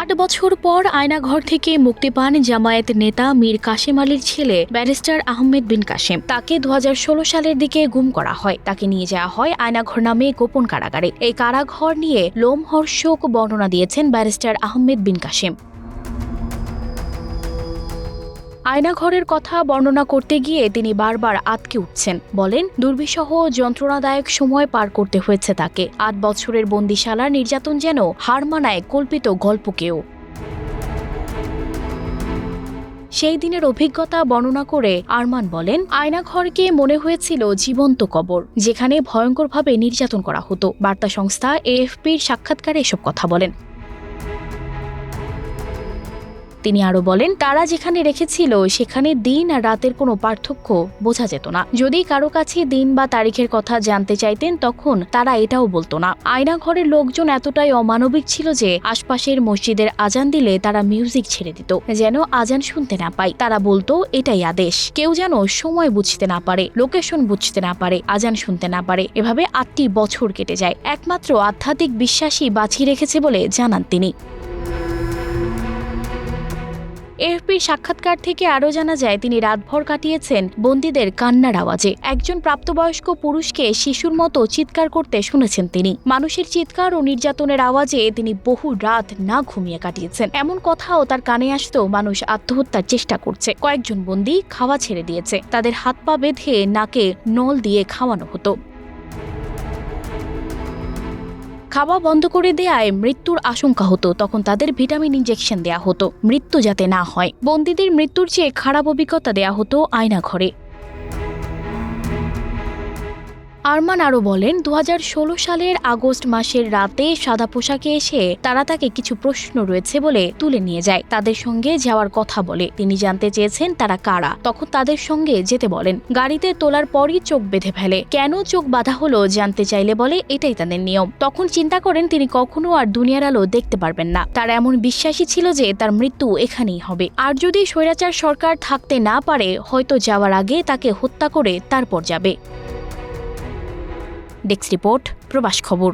আট বছর পর আয়নাঘর থেকে মুক্তি পান জামায়াত নেতা মীর কাশেম আলীর ছেলে ব্যারিস্টার আহমেদ বিন কাশেম। তাকে দু হাজার ষোলো সালের দিকে গুম করা হয়। তাকে নিয়ে যাওয়া হয় আয়নাঘর নামে গোপন কারাগারে। এই কারাঘর নিয়ে লোমহর্ষক বর্ণনা দিয়েছেন ব্যারিস্টার আহমেদ বিন কাশেম। আয়নাঘরের কথা বর্ণনা করতে গিয়ে তিনি বারবার আটকে উঠছেন। বলেন, দুর্বিষহ যন্ত্রণাদায়ক সময় পার করতে হয়েছে তাকে। আট বছরের বন্দিশালার নির্যাতন যেন হার মানায় কল্পিত গল্পকেও। সেই দিনের অভিজ্ঞতা বর্ণনা করে আরমান বলেন, আয়নাঘরকে মনে হয়েছিল জীবন্ত কবর, যেখানে ভয়ঙ্করভাবে নির্যাতন করা হতো। বার্তা সংস্থা এএফপির সাক্ষাৎকারে এসব কথা বলেন। তিনি আরও বলেন, তারা যেখানে রেখেছিল, সেখানে দিন আর রাতের কোনো পার্থক্য বোঝা যেত না। যদি কারও কাছে দিন বা তারিখের কথা জানতে চাইতেন, তখন তারা এটাও বলতো না। আয়নাঘরের লোকজন এতটাই অমানবিক ছিল যে, আশপাশের মসজিদের আজান দিলে তারা মিউজিক ছেড়ে দিত। যেন আজান শুনতে না পায়। তারা বলতো, এটাই আদেশ। কেউ যেন সময় বুঝতে না পারে, লোকেশন বুঝতে না পারে, আজান শুনতে না পারে। এভাবে আটটি বছর কেটে যায়। একমাত্র আধ্যাত্মিক বিশ্বাসী বাঁচিয়ে রেখেছে বলে জানান তিনি। এএফপির সাক্ষাৎকার থেকে আরও জানা যায়, তিনি রাতভর কাটিয়েছেন বন্দীদের কান্নার আওয়াজে। একজন প্রাপ্তবয়স্ক পুরুষকে শিশুর মতো চিৎকার করতে শুনেছেন তিনি। মানুষের চিৎকার ও নির্যাতনের আওয়াজে তিনি বহু রাত না ঘুমিয়ে কাটিয়েছেন। এমন কথাও তার কানে আসতো মানুষ আত্মহত্যার চেষ্টা করছে। কয়েকজন বন্দী খাওয়া ছেড়ে দিয়েছে। তাদের হাত পা বেঁধে নাকে নল দিয়ে খাওয়ানো হতো। খাওয়া বন্ধ করে দেয়ায় মৃত্যুর আশঙ্কা হতো, তখন তাদের ভিটামিন ইঞ্জেকশন দেয়া হতো, মৃত্যু যাতে না হয়। বন্দীদের মৃত্যুর চেয়ে খারাপ অভিজ্ঞতা দেয়া হতো আয়না ঘরে আরমান আরও বলেন দু হাজার ষোলো সালের আগস্ট মাসের রাতে সাদা পোশাকে এসে তারা তাকে কিছু প্রশ্ন রয়েছে বলে তুলে নিয়ে যায়। তাদের সঙ্গে যাওয়ার কথা বলে। তিনি জানতে চেয়েছেন তারা কারা। তখন তাদের সঙ্গে যেতে বলেন, গাড়িতে তোলার পরই চোখ বেঁধে ফেলে। কেন চোখ বাঁধা হলো জানতে চাইলে বলে, এটাই তাদের নিয়ম। তখন চিন্তা করেন, তিনি কখনো আর দুনিয়ার আলো দেখতে পারবেন না। তার এমন বিশ্বাসী ছিল যে তার মৃত্যু এখানেই হবে। আর যদি স্বৈরাচার সরকার থাকতে না পারে, হয়তো যাওয়ার আগে তাকে হত্যা করে তারপর যাবে। ডেস্ক রিপোর্ট প্রবাস খবর।